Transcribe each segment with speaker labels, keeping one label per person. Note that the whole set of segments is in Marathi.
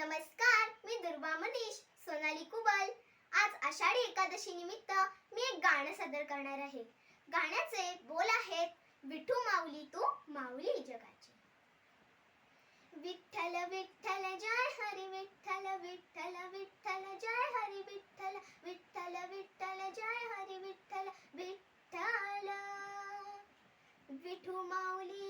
Speaker 1: नमस्कार मी दुर्वा मनीष सोनाली कुबल. आज आषाढी एकादशी निमित्त मी एक गाणं सादर करणार आहे. गाण्याचे बोल आहेत विठू माऊली तू माऊली जगाची. विठ्ठल विठ्ठल जय हरी विठ्ठल विठ्ठल विठ्ठल जय हरी विठ्ठल विठ्ठल विठ्ठल जय हरी विठ्ठल विठ्ठल. विठू माऊली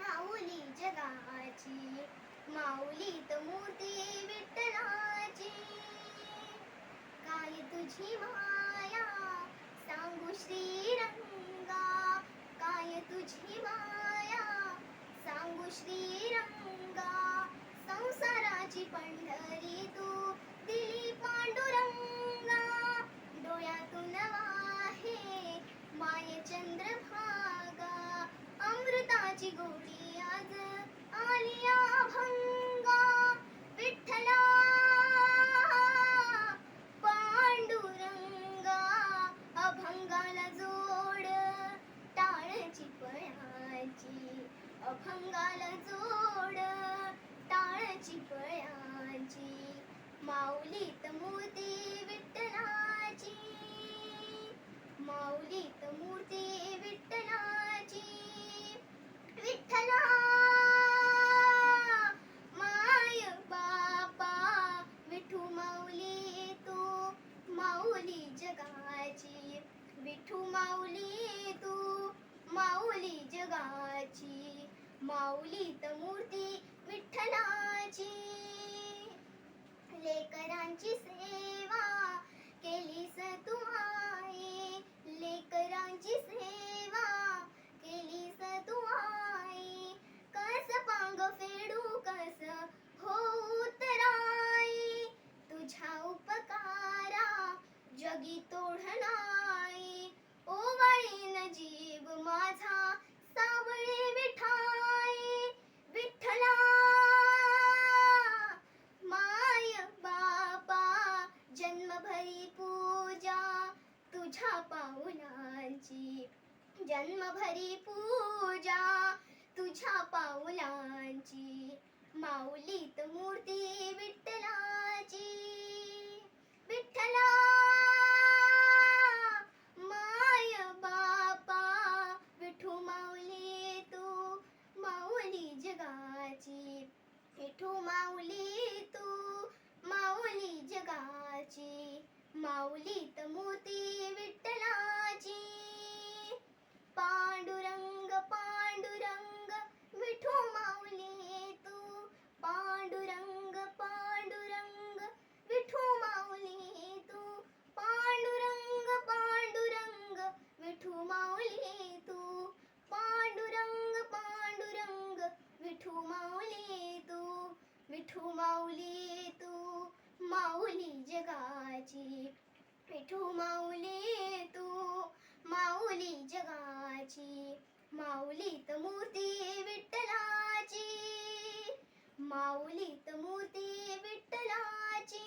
Speaker 1: माऊली जगाची माऊलीत मूर्ती विठ्ठलाची. काय तुझी माया सांगू श्रीरंगा. काय तुझी माया सांगू श्रीरंगा. संसाराची पंढर अमृताची गोटी आज आली अभंगा विठ्ठला. पांडुरंगा अभंगाला जोड टाळची पळाची अभंगाला जोड टाळची पळाची माऊलीत मोती माऊली तू माऊली जगाची माऊलीत मूर्ती विठ्ठलाची. लेकरांची सेवा केली सत तुझ्या जन्मभरी पूजा तुझ्या पाऊलांची माऊलीत मूर्ती विठ्ठला माऊली जगाची पिठू माऊली तू माऊली जगाची माऊलीत मूर्ती विठ्ठलाची माऊलीत मूर्ती विठ्ठलाची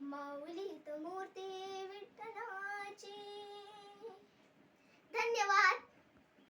Speaker 1: माऊलीत मूर्ती विठ्ठलाची. धन्यवाद.